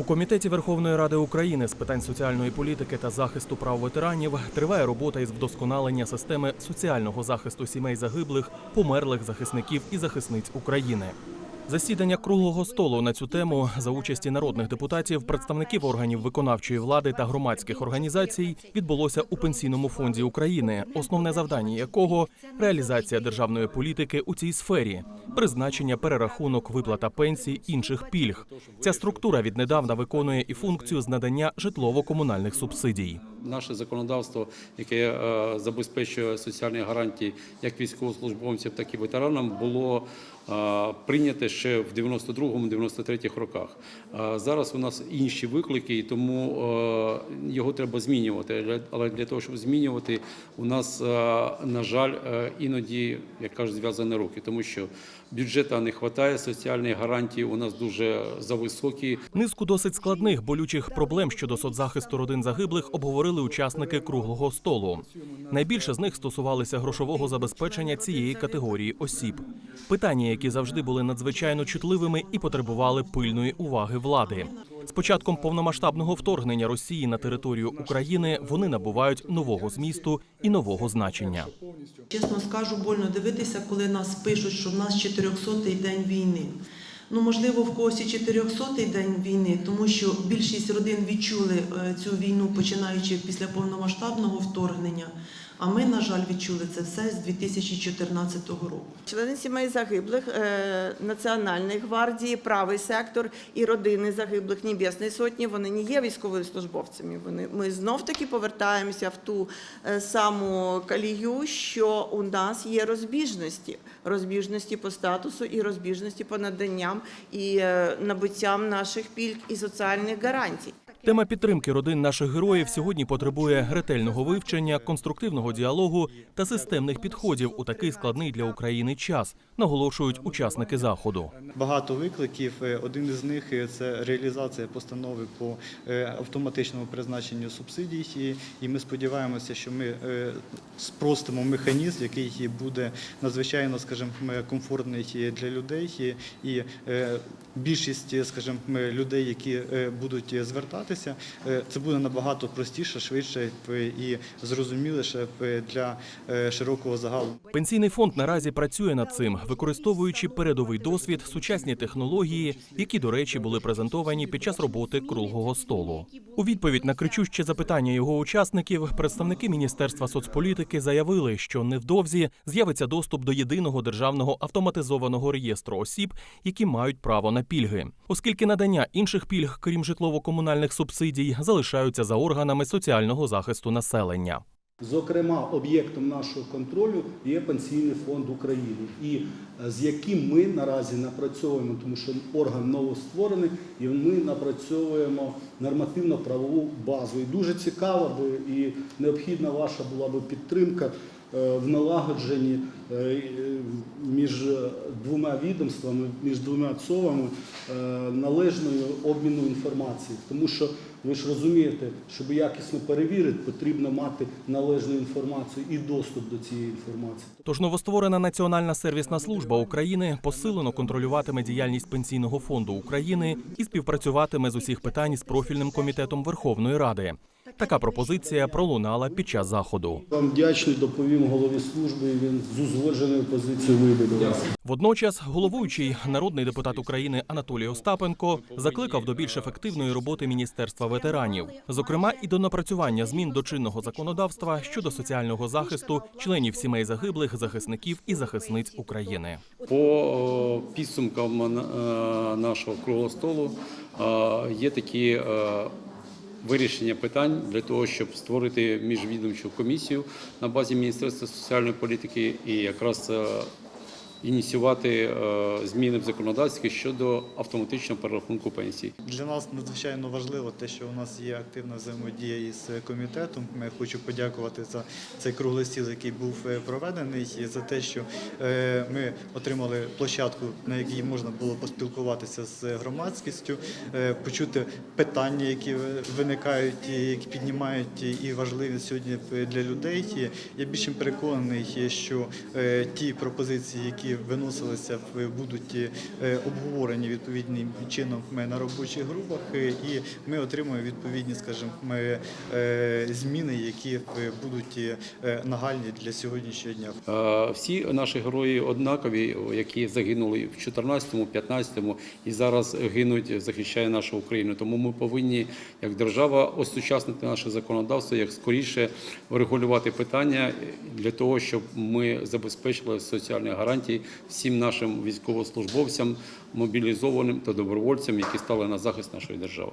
У комітеті Верховної Ради України з питань соціальної політики та захисту прав ветеранів триває робота із вдосконалення системи соціального захисту сімей загиблих, померлих захисників і захисниць України. Засідання круглого столу на цю тему за участі народних депутатів, представників органів виконавчої влади та громадських організацій відбулося у пенсійному фонді України, основне завдання якого реалізація державної політики у цій сфері, призначення, перерахунок, виплата пенсій, інших пільг. Ця структура віднедавна виконує і функцію з надання житлово-комунальних субсидій. Наше законодавство, яке е, забезпечує соціальні гарантії як військовослужбовцям, так і ветеранам, було е, прийняте ще в 92-93 роках. Зараз у нас інші виклики, і тому е, його треба змінювати. Але для того, щоб змінювати, у нас, е, на жаль, е, іноді, як кажуть, зв'язані руки, тому що бюджету не вистачає, соціальні гарантії у нас дуже зависокі. Низку досить складних болючих проблем щодо соцзахисту родин загиблих обговорили учасники круглого столу. Найбільше з них стосувалися грошового забезпечення цієї категорії осіб. Питання, які завжди були надзвичайно чутливими і потребували пильної уваги влади. З початком повномасштабного вторгнення Росії на територію України вони набувають нового змісту і нового значення. Чесно скажу, больно дивитися, коли нас пишуть, що в нас 400-й день війни. Ну, можливо, в когось і 400-й день війни, тому що більшість родин відчули е, цю війну, починаючи після повномасштабного вторгнення. А ми, на жаль, відчули це все з 2014 року. Члени сімей загиблих е, Національної гвардії, правий сектор і родини загиблих Небесної сотні. Вони не є військовослужбовцями. Вони ми знов таки повертаємося в ту е, саму калію, що у нас є розбіжності, розбіжності по статусу і розбіжності по наданням і е, набуттям наших пільг і соціальних гарантій. Тема підтримки родин наших героїв сьогодні потребує ретельного вивчення, конструктивного діалогу та системних підходів у такий складний для України час, наголошують учасники заходу. Багато викликів. Е, Один із них е, це реалізація постанови по е, автоматичному призначенню субсидій. І- ми сподіваємося, що ми спростимо механізм, який буде надзвичайно, скажімо, комфортний для людей. І- більшість, скажімо, людей, які будуть звертатися, е, це буде набагато простіше, швидше і зрозуміліше для е, широкого загалу. Пенсійний фонд наразі працює над цим, використовуючи передовий досвід, сучасні технології, які, до речі, були презентовані під час роботи круглого столу. У відповідь на кричуще запитання його учасників, представники Міністерства соцполітики заявили, що невдовзі з'явиться доступ до єдиного державного автоматизованого реєстру осіб, які мають право на пільги, оскільки надання інших пільг, крім житлово-комунальних субсидій, залишаються за органами соціального захисту населення. Зокрема, об'єктом нашого контролю є Пенсійний фонд України, і е, з яким ми наразі напрацьовуємо, тому що орган новостворений, і ми напрацьовуємо нормативно-правову базу. І дуже цікаво би і необхідна ваша була би підтримка в налагодженні е, е, між двома відомствами, між двома ЦОВами е, належної обміну інформації. Тому що ви ж розумієте, щоб якісно перевірити, потрібно мати належну інформацію і доступ до цієї інформації. Тож новостворена Національна сервісна служба України посилено контролюватиме діяльність Пенсійного фонду України і співпрацюватиме з усіх питань з профільним комітетом Верховної Ради. Така пропозиція пролунала під час заходу. Вам вдячний, доповім голові служби. Він з узгодженою позицією вийде до вас. Водночас, головуючий народний депутат України Анатолій Остапенко закликав до більш ефективної роботи Міністерства ветеранів, зокрема і до напрацювання змін до чинного законодавства щодо соціального захисту членів сімей загиблих, захисників і захисниць України. По е, підсумкам е, нашого круглого столу е, є такі вирішення питань для того, щоб створити міжвідомчу комісію на базі Міністерства соціальної політики. І якраз ініціювати е, зміни в законодавстві щодо автоматичного перерахунку пенсій. Для нас надзвичайно важливо те, що у нас є активна взаємодія із комітетом. Я хочу подякувати за цей круглий стіл, який був е, проведений, і за те, що е, ми отримали площадку, на якій можна було поспілкуватися з громадськістю, почути питання, які виникають, які піднімають і важливі сьогодні для людей. Я більш переконаний, що ті пропозиції, які які виносилися, будуть е, обговорені відповідним чином на робочих групах, е, і ми отримуємо відповідні, скажімо, е, зміни, які будуть нагальні для сьогоднішнього дня. Всі наші герої однакові, які загинули в 14-му, 15-му і зараз гинуть, захищає нашу Україну. Тому ми повинні, як держава, осучаснити наше законодавство, як скоріше врегулювати питання для того, щоб ми забезпечили соціальні гарантії всім нашим військовослужбовцям, мобілізованим та добровольцям, які стали на захист нашої держави.